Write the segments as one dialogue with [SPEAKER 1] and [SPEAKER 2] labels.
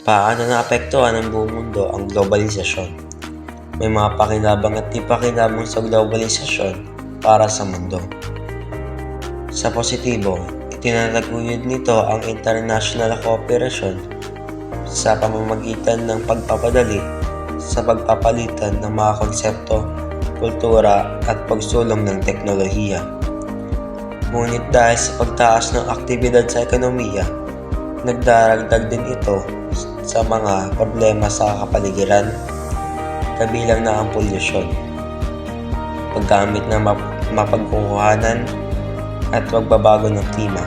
[SPEAKER 1] Paano naapektuhan ng buong mundo ang globalisasyon? May mga pakinabang at di sa globalisasyon para sa mundo. Sa positibo, itinataguyod nito ang international cooperation sa pamamagitan ng pagpapadali sa pagpapalitan ng mga konsepto, kultura at pagsulong ng teknolohiya. Ngunit dahil sa pagtaas ng aktibidad sa ekonomiya, nagdaragdag din ito sa mga problema sa kapaligiran, kabilang na ang polusyon, paggamit ng map- mapagkukuhanan at pagbabago ng klima.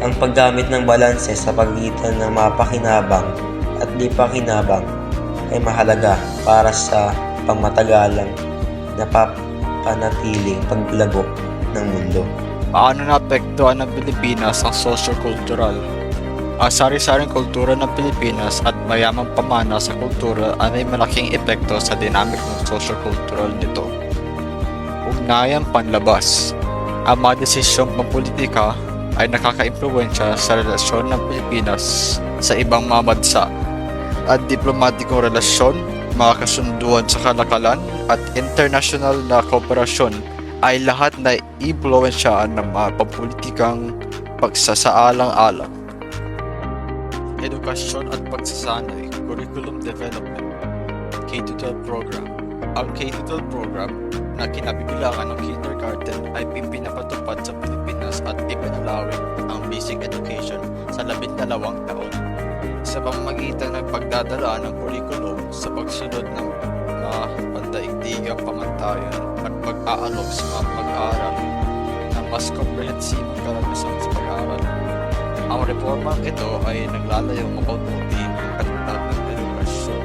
[SPEAKER 1] Ang paggamit ng balanse sa pagitan ng mapakinabang at di pakinabang ay mahalaga para sa pangmatagalang napapanatiling paglago ng mundo.
[SPEAKER 2] Paano naapektuhan ng Pilipinas ang socio-cultural? Ang sari-saring kultura ng Pilipinas at mayamang pamana sa kultura ay may malaking epekto sa dynamic ng socio-cultural nito. Ugnayan panlabas Ang mga desisyong pampolitika ay nakaka-impluensya sa relasyon ng Pilipinas sa ibang mga bansa at diplomatikong relasyon, mga kasunduan sa kalakalan at international na kooperasyon ay lahat na impluensyaan ng mga pampulitikang pagsasaalang-alang. Edukasyon at pagsasanay, curriculum development, K-12 program. Ang K-12 program na kinabibilangan ng kindergarten ay pinapatupad sa Pilipinas at ipinalawig ang basic education sa labindalawang taon sa pamamagitan ng pagdadala ng curriculum sa pagsunod ng mga pandaigdigang pamantayan at pag-aalok sa mga pag-aaral na mas komprehensibong karanasan sa pag-aaral. Ang reformang ito ay naglalayo mapabuti ang kalidad ng edukasyon.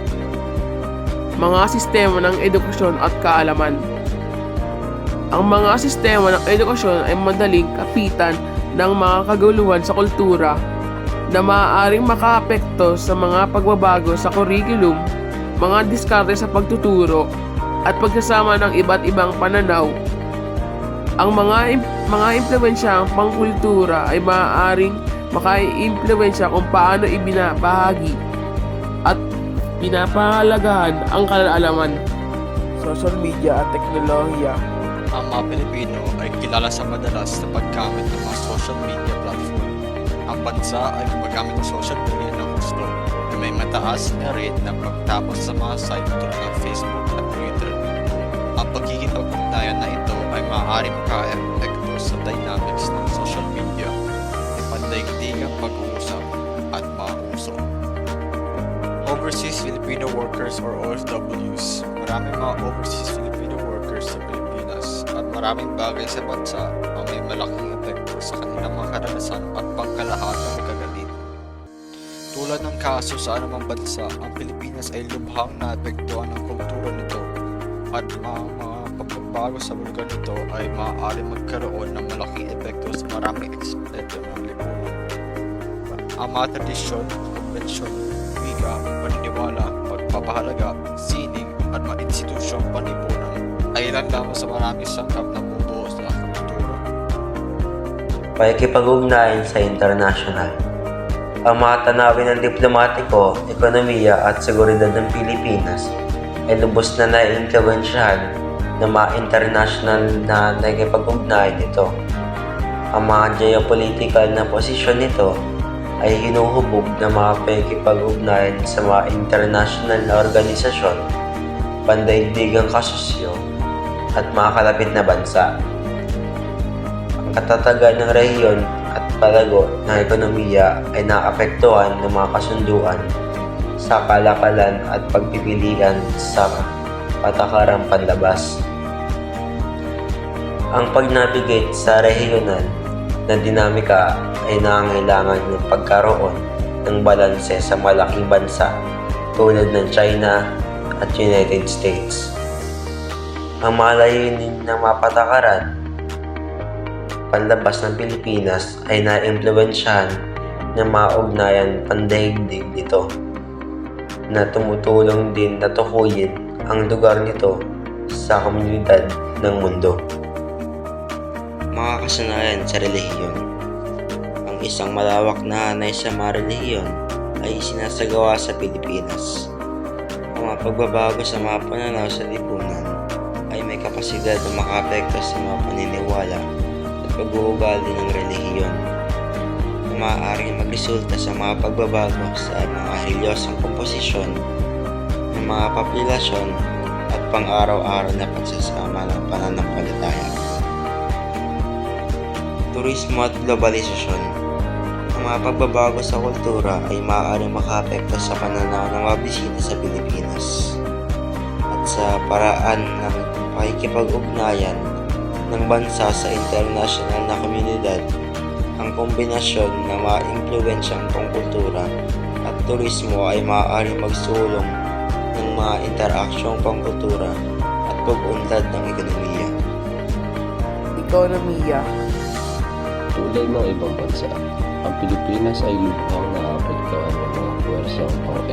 [SPEAKER 3] mga sistema ng edukasyon at kaalaman. Ang mga sistema ng edukasyon ay madaling kapitan ng mga kaguluhan sa kultura na maaaring makaapekto sa mga pagbabago sa curriculum, mga diskarte sa pagtuturo, at pagsasama ng iba't ibang pananaw. Ang mga mga impluensyang pangkultura ay maaaring makaiimpluwensya kung paano ibinabahagi at pinapahalagahan ang kalalaman. Social media at teknolohiya.
[SPEAKER 2] Ang mga Pilipino ay kilala sa madalas na paggamit ng mga social media platform. Ang bansa ay gumagamit ng social media ng gusto na may mataas na rate na pagtapos sa mga site tulad ng Facebook at Twitter. Ang pagkikipag-ugnayan na ito ay maaaring maka-epekto sa dynamics ng social media, pandaigdigang pag-uusap at mga uso. Overseas Filipino Workers or OFWs. Maraming mga overseas Filipino workers sa Pilipinas at maraming bagay sa bansa ang may malaking epekto sa kanilang mga karanasan at pangkalahatang kagalit. Tulad ng kaso sa anumang bansa, ang Pilipinas ay lubhang naapektuhan ng kultura nito at mga, mga pagbabago sa lugar nito ay maaari magkaroon ng malaking epekto sa maraming ekspeto ng lipunan. Ang mga tradisyon, konbensyon, wika, paniniwala, pagpapahalaga, sining, at mga institusyong panipunan ay ilan lamang sa maraming sangkap na bubuo sa kultura.
[SPEAKER 1] Pakikipag-ugnayan sa international. Ang mga tanawin ng diplomatiko, ekonomiya at seguridad ng Pilipinas ay lubos na naiimpluwensyahan ng mga international na nakikipag-ugnayan nito. Ang mga geopolitical na posisyon nito ay hinuhubog ng mga pakikipag-ugnayan sa mga international na organisasyon, pandaigdigang kasusyo, at mga kalapit na bansa ang katatagan ng rehiyon at palago ng ekonomiya ay naapektuhan ng mga kasunduan sa kalakalan at pagpipilian sa patakarang panlabas. Ang pag-navigate sa regional na dinamika ay nangangailangan ng pagkaroon ng balanse sa malaking bansa tulad ng China at United States. Ang malayunin ng mapatakaran panlabas ng Pilipinas ay naimpluwensyahan ng mga ugnayang pandaigdig nito na tumutulong din na tukuyin ang lugar nito sa komunidad ng mundo. Mga kasanayan sa relihiyon Ang isang malawak na hanay sa mga relihiyon ay sinasagawa sa Pilipinas. Ang mga pagbabago sa mga pananaw sa lipunan ay may kapasidad na makaapekto sa mga paniniwala at pag-uugali ng relihiyon na maaaring magresulta sa mga pagbabago sa mga reliyosong komposisyon ng mga populasyon at pang-araw-araw na pagsasama ng pananampalataya. Turismo at globalisasyon Ang mga pagbabago sa kultura ay maaaring makaapekto sa pananaw ng mga bisita sa Pilipinas at sa paraan ng pakikipag-ugnayan ng bansa sa international na komunidad ang kombinasyon ng mga impluensyang pangkultura at turismo ay maaaring magsulong ng mga interaksyong pangkultura at pag-unlad ng ekonomiya.
[SPEAKER 3] Ekonomiya.
[SPEAKER 4] Tulad ng ibang bansa, ang Pilipinas ay lubhang naapektuhan ng mga puwersang pang-ekonomiya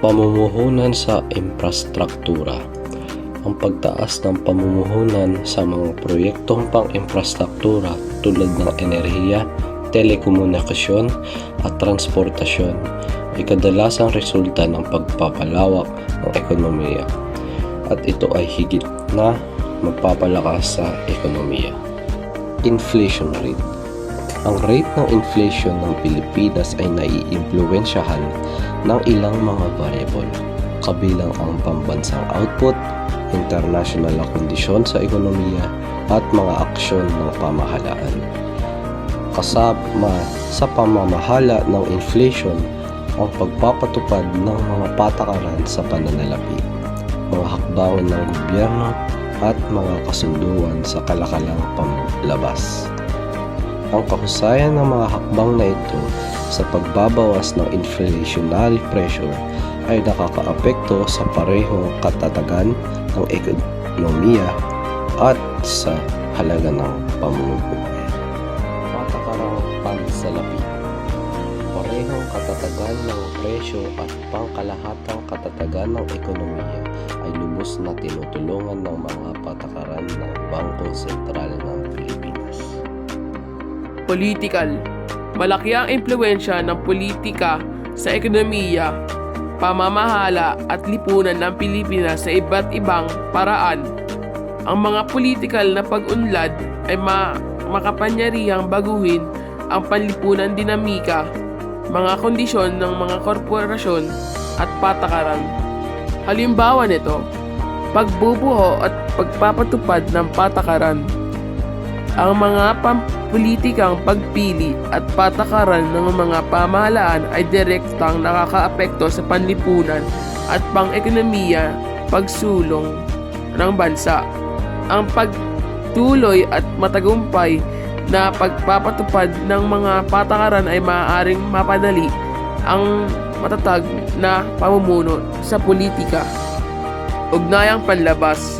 [SPEAKER 4] Pamumuhunan sa infrastruktura ang pagtaas ng pamumuhunan sa mga proyektong pang-infrastruktura tulad ng enerhiya, telekomunikasyon at transportasyon ay kadalasang resulta ng pagpapalawak ng ekonomiya. At ito ay higit na magpapalakas sa ekonomiya. Inflation rate Ang rate ng inflation ng Pilipinas ay naiimpluwensyahan ng ilang mga variable, kabilang ang pambansang output, international na kondisyon sa ekonomiya, at mga aksyon ng pamahalaan. Kasama sa pamamahala ng inflation ang pagpapatupad ng mga patakaran sa pananalapi mga hakbangan ng gobyerno at mga kasunduan sa kalakalang pamlabas. Ang kahusayan ng mga hakbang na ito sa pagbabawas ng inflationary pressure ay nakakaapekto sa parehong katatagan ng ekonomiya at sa halaga ng pamumuhay. Patakarang pansalapi Parehong katatagan ng presyo at pangkalahatang katatagan ng ekonomiya ay lubos na tinutulungan ng mga patakaran ng Bangkong Sentral ng.
[SPEAKER 3] Political. Malaki ang impluensya ng politika sa ekonomiya, pamamahala at lipunan ng Pilipinas sa iba't ibang paraan. Ang mga political na pag-unlad ay ma makapanyarihang baguhin ang panlipunan dinamika, mga kondisyon ng mga korporasyon at patakaran. Halimbawa nito, pagbubuo at pagpapatupad ng patakaran. Ang mga pampulitikang pagpili at patakaran ng mga pamahalaan ay direktang nakakaapekto sa panlipunan at pang-ekonomiya pagsulong ng bansa. Ang pagtuloy at matagumpay na pagpapatupad ng mga patakaran ay maaaring mapadali ang matatag na pamumuno sa politika. Ugnayang panlabas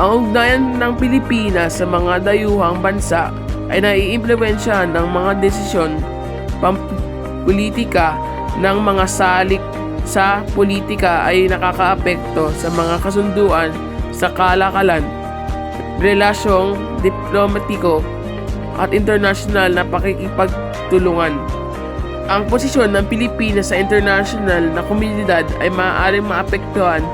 [SPEAKER 3] ang ugnayan ng Pilipinas sa mga dayuhang bansa ay naiimpluwensyahan ng mga desisyon pampolitika ng mga salik sa politika ay nakakaapekto sa mga kasunduan sa kalakalan, relasyong diplomatiko at internasyonal na pakikipagtulungan. Ang posisyon ng Pilipinas sa international na komunidad ay maaaring maapektuhan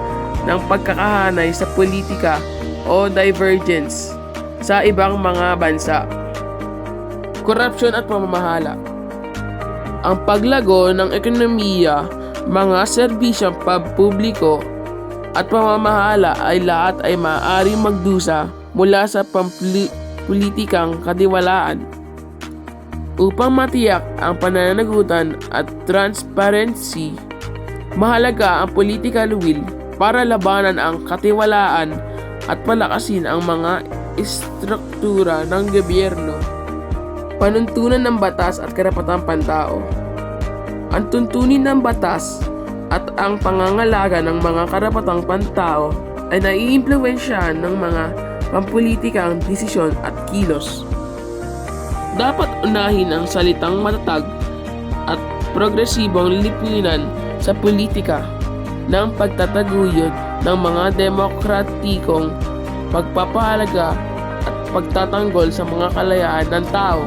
[SPEAKER 3] ng pagkakahanay sa politika o divergence sa ibang mga bansa. Korupsyon at pamamahala Ang paglago ng ekonomiya, mga serbisyong pampubliko at pamamahala ay lahat ay maaaring magdusa mula sa politikang katiwalaan. Upang matiyak ang pananagutan at transparency, mahalaga ang political will para labanan ang katiwalaan at palakasin ang mga istruktura ng gobyerno panuntunan ng batas at karapatang pantao. Ang tuntunin ng batas at ang pangangalaga ng mga karapatang pantao ay naiimpluwensyahan ng mga pampulitikang desisyon at kilos. Dapat unahin ang salitang matatag at progresibong lipunan sa politika ng pagtataguyod ng mga demokratikong pagpapahalaga at pagtatanggol sa mga kalayaan ng tao